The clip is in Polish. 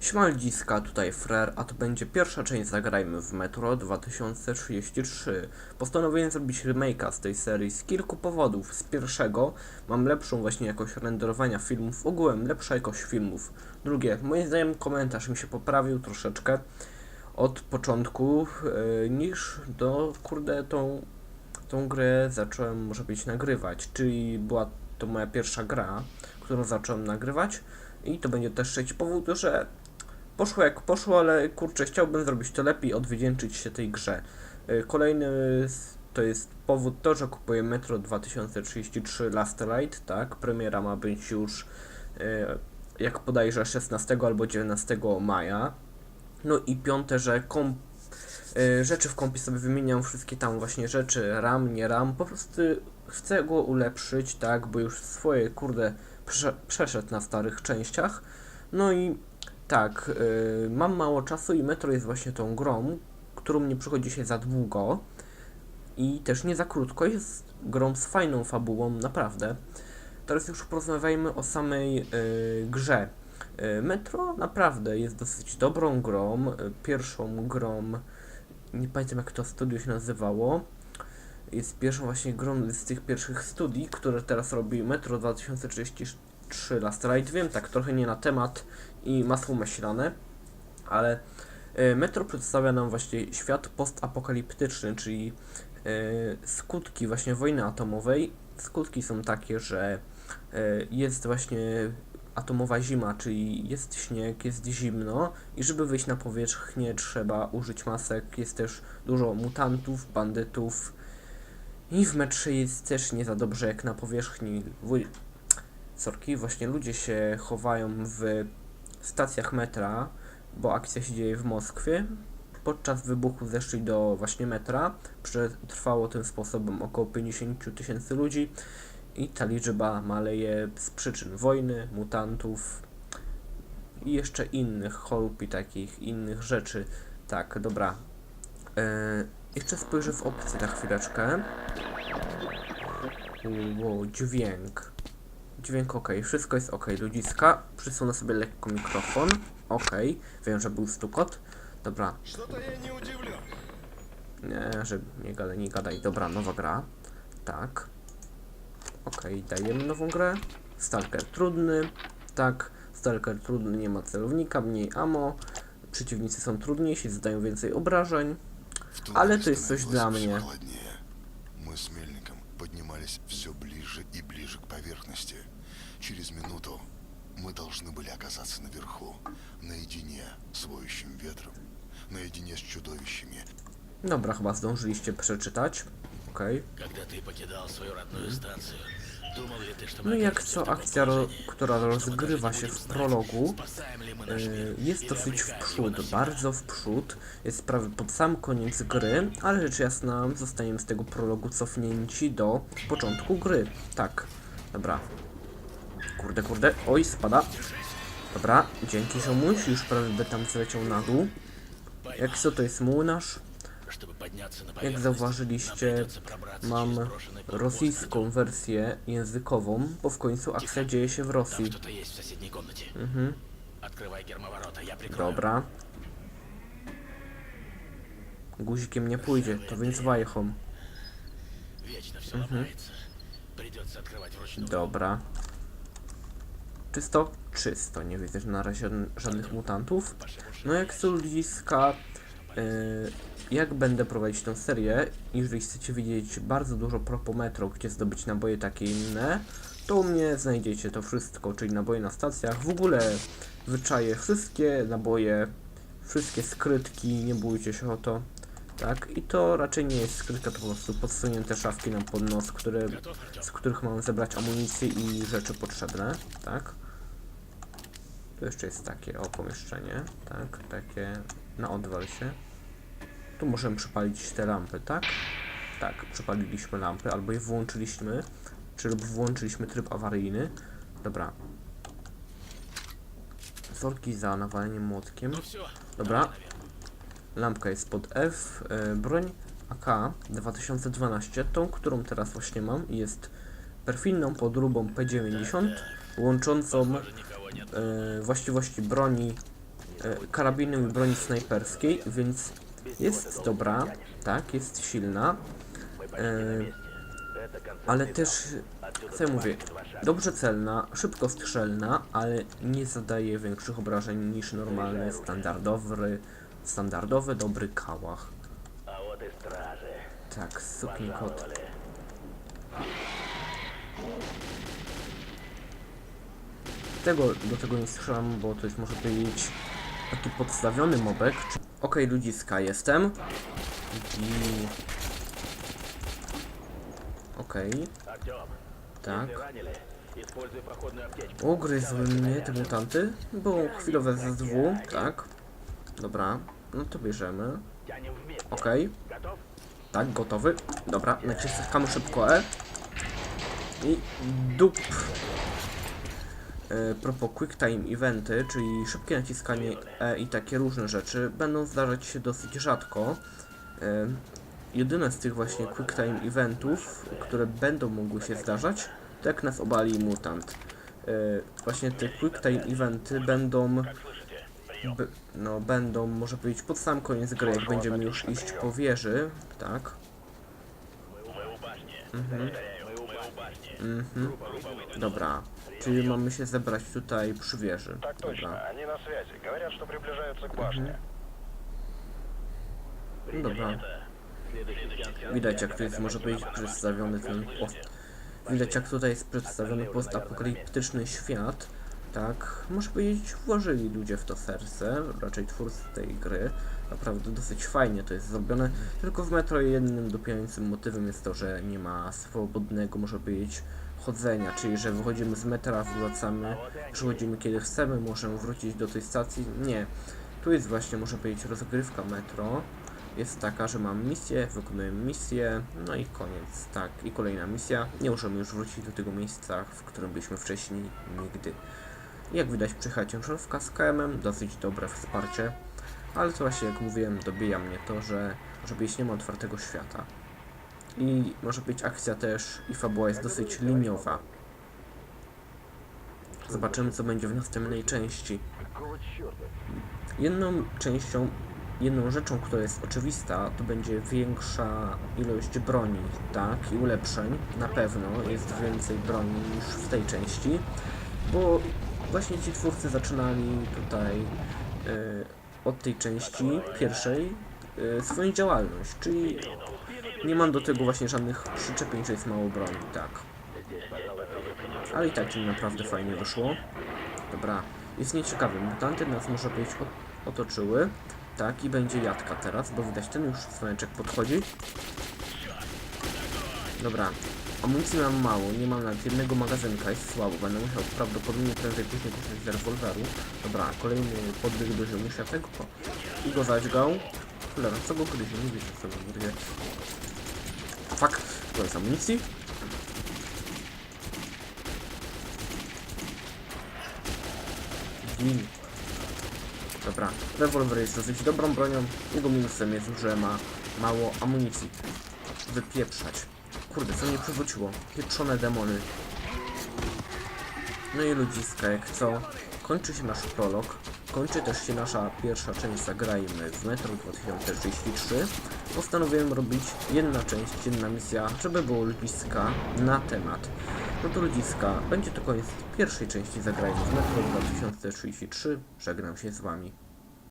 Śmaldziska, tutaj Frer, a to będzie pierwsza część Zagrajmy w Metro 2033. Postanowiłem zrobić remake'a z tej serii z kilku powodów. Z pierwszego, mam lepszą właśnie jakość renderowania filmów, ogółem lepsza jakość filmów. Drugie, moim zdaniem komentarz mi się poprawił troszeczkę od początku, yy, niż do, kurde, tą, tą grę zacząłem, może być, nagrywać. Czyli była to moja pierwsza gra, którą zacząłem nagrywać. I to będzie też trzeci powód, że poszło jak poszło, ale kurczę, chciałbym zrobić to lepiej, odwdzięczyć się tej grze. Y, Kolejny to jest powód to, że kupuję Metro 2033 Last Light, tak? Premiera ma być już y, jak podajże 16 albo 19 maja. No i piąte, że komp y, rzeczy w kompie sobie wymieniam, wszystkie tam właśnie rzeczy, RAM, nie RAM, po prostu chcę go ulepszyć, tak, bo już swoje, kurde, prze przeszedł na starych częściach. No i tak, y, mam mało czasu i Metro jest właśnie tą grą, którą nie przychodzi się za długo i też nie za krótko, jest grą z fajną fabułą, naprawdę. Teraz już porozmawiajmy o samej y, grze. Y, Metro naprawdę jest dosyć dobrą grą, pierwszą grą, nie pamiętam jak to studio się nazywało, jest pierwszą właśnie grą z tych pierwszych studii, które teraz robi Metro 2033 Last Light. Wiem, tak trochę nie na temat i masło maślane, ale e, Metro przedstawia nam właśnie świat postapokaliptyczny, czyli e, skutki właśnie wojny atomowej. Skutki są takie, że e, jest właśnie atomowa zima, czyli jest śnieg, jest zimno i żeby wyjść na powierzchnię trzeba użyć masek. Jest też dużo mutantów, bandytów, i w metrze jest też nie za dobrze jak na powierzchni. Sorki, właśnie ludzie się chowają w stacjach metra, bo akcja się dzieje w Moskwie. Podczas wybuchu zeszli do właśnie metra. Przetrwało tym sposobem około 50 tysięcy ludzi i ta liczba maleje z przyczyn wojny, mutantów i jeszcze innych chorób i takich innych rzeczy. Tak, dobra. E, jeszcze spojrzę w opcję na chwileczkę. Wow, dźwięk. Dźwięk ok, wszystko jest ok. Ludziska, przysunę sobie lekko mikrofon. Ok, wiem, że był stukot. Dobra. Nie, że nie gadaj, nie gadaj. Dobra, nowa gra. Tak. Ok, dajemy nową grę. Stalker trudny. Tak, Stalker trudny, nie ma celownika, mniej amo Przeciwnicy są trudniejsi, zadają więcej obrażeń. Ale to jest coś dla mnie. Поднимались все ближе и ближе к поверхности. Через минуту мы должны были оказаться наверху, наедине с воющим ветром, наедине с чудовищами. Dobra, chyba zdążyliście przeczytać. Okej. Когда ты покидал свою родную станцию, No jak co akcja, która rozgrywa się w prologu, y, jest dosyć w przód, bardzo w przód, jest prawie pod sam koniec gry, ale rzecz jasna zostaniemy z tego prologu cofnięci do początku gry. Tak, dobra. Kurde, kurde, oj, spada. Dobra, dzięki, że już prawie by tam zleciał na dół. Jak co to jest młynarz? Jak zauważyliście, mam rosyjską wersję językową, bo w końcu akcja dzieje się w Rosji. Mhm. Dobra. Guzikiem nie pójdzie, to więc wajchom. Mhm. Dobra. Czysto? Czysto. Nie widzę na razie żadnych mutantów. No jak są z jak będę prowadzić tę serię, jeżeli chcecie widzieć bardzo dużo propometro, gdzie zdobyć naboje takie inne, to u mnie znajdziecie to wszystko, czyli naboje na stacjach, w ogóle wyczaję wszystkie naboje, wszystkie skrytki, nie bójcie się o to. Tak, i to raczej nie jest skrytka, to po prostu podsunięte szafki na podnos, które, z których mam zebrać amunicję i rzeczy potrzebne, tak. Tu jeszcze jest takie, o, pomieszczenie, tak, takie na odwal się. Tu możemy przypalić te lampy, tak? Tak, przypaliliśmy lampy, albo je włączyliśmy, czy lub włączyliśmy tryb awaryjny. Dobra. Sorki za nawaleniem młotkiem. Dobra. Lampka jest pod F. Y, broń AK 2012, tą, którą teraz właśnie mam, jest perfilną podróbą P90, łączącą y, właściwości broni E, karabinem broni snajperskiej, więc jest dobra, tak, jest silna. E, ale też, co ja mówię, dobrze celna, szybko strzelna, ale nie zadaje większych obrażeń niż normalny, standardowy, standardowy dobry kałach. Tak, sukni kot. Tego, do tego nie strzelam, bo to jest może być taki podstawiony mobek. Okej, okay, ludziska jestem. I... Okej. Okay. Tak. Ugryzły mnie te mutanty. Było chwilowe ZW, tak. Dobra, no to bierzemy. Okej. Okay. Tak, gotowy. Dobra, naciskamy szybko E. I dup. E, propos quick time eventy, czyli szybkie naciskanie E i takie różne rzeczy, będą zdarzać się dosyć rzadko. E, jedyne z tych właśnie quick time eventów, które będą mogły się zdarzać, to jak nas obali mutant. E, właśnie te quick time eventy będą no, będą, może powiedzieć, pod sam koniec gry, jak będziemy już iść po wieży, tak? Mhm. Mhm. Dobra, czyli mamy się zebrać tutaj przy wieży. Так точно, Dobra, они на связи. Говорят, что приближаются к башне. no dobra. Widać, jak tu jest, może być przedstawiony ten post... Widać, jak tutaj jest przedstawiony postapokaliptyczny świat. Tak, może powiedzieć, włożyli ludzie w to serce, raczej twórcy tej gry. Naprawdę dosyć fajnie to jest zrobione. Tylko w Metro jedynym dopiającym motywem jest to, że nie ma swobodnego, może powiedzieć, chodzenia, czyli że wychodzimy z metra, wracamy, przychodzimy kiedy chcemy, możemy wrócić do tej stacji. Nie. Tu jest właśnie, może powiedzieć, rozgrywka metro. Jest taka, że mam misję, wykonujemy misję, no i koniec. Tak, i kolejna misja. Nie możemy już wrócić do tego miejsca, w którym byliśmy wcześniej, nigdy. Jak widać, przyjechała ciężarówka z KM-em, dosyć dobre wsparcie, ale to właśnie, jak mówiłem, dobija mnie to, że być nie ma otwartego świata. I może być akcja też i fabuła jest dosyć liniowa. Zobaczymy, co będzie w następnej części. Jedną częścią, jedną rzeczą, która jest oczywista, to będzie większa ilość broni, tak, i ulepszeń. Na pewno jest więcej broni niż w tej części, bo właśnie ci twórcy zaczynali tutaj e, od tej części pierwszej swoją działalność, czyli nie mam do tego właśnie żadnych przyczepień, że jest mało broni, tak. Ale i tak im naprawdę fajnie wyszło. Dobra, jest nieciekawy. Mutanty nas może być otoczyły. Tak, i będzie jadka teraz, bo widać ten już dzwoneczek podchodzi. Dobra, amunicji mam mało, nie mam nawet jednego magazynka, jest słabo. Będę musiał prawdopodobnie prędzej później korzystać z rewolweru. Dobra, kolejny podbieg do ziomusia tego i go zadźgał. Cholera, co go gryzie? Nie wiecie co go gryzie. Fuck, to jest amunicji. Gin. Dobra, rewolwer jest dosyć dobrą bronią. Jego minusem jest, że ma mało amunicji. Wypieprzać. Kurde, co mnie przywróciło? Pieprzone demony. No i ludziska, jak co? Kończy się nasz prolog. Kończy też się nasza pierwsza część Zagrajmy w Metro 2033. Postanowiłem robić jedna część, jedna misja, żeby było ludziska na temat. No to ludziska, będzie to koniec pierwszej części Zagrajmy w Metro 2033. Żegnam się z Wami.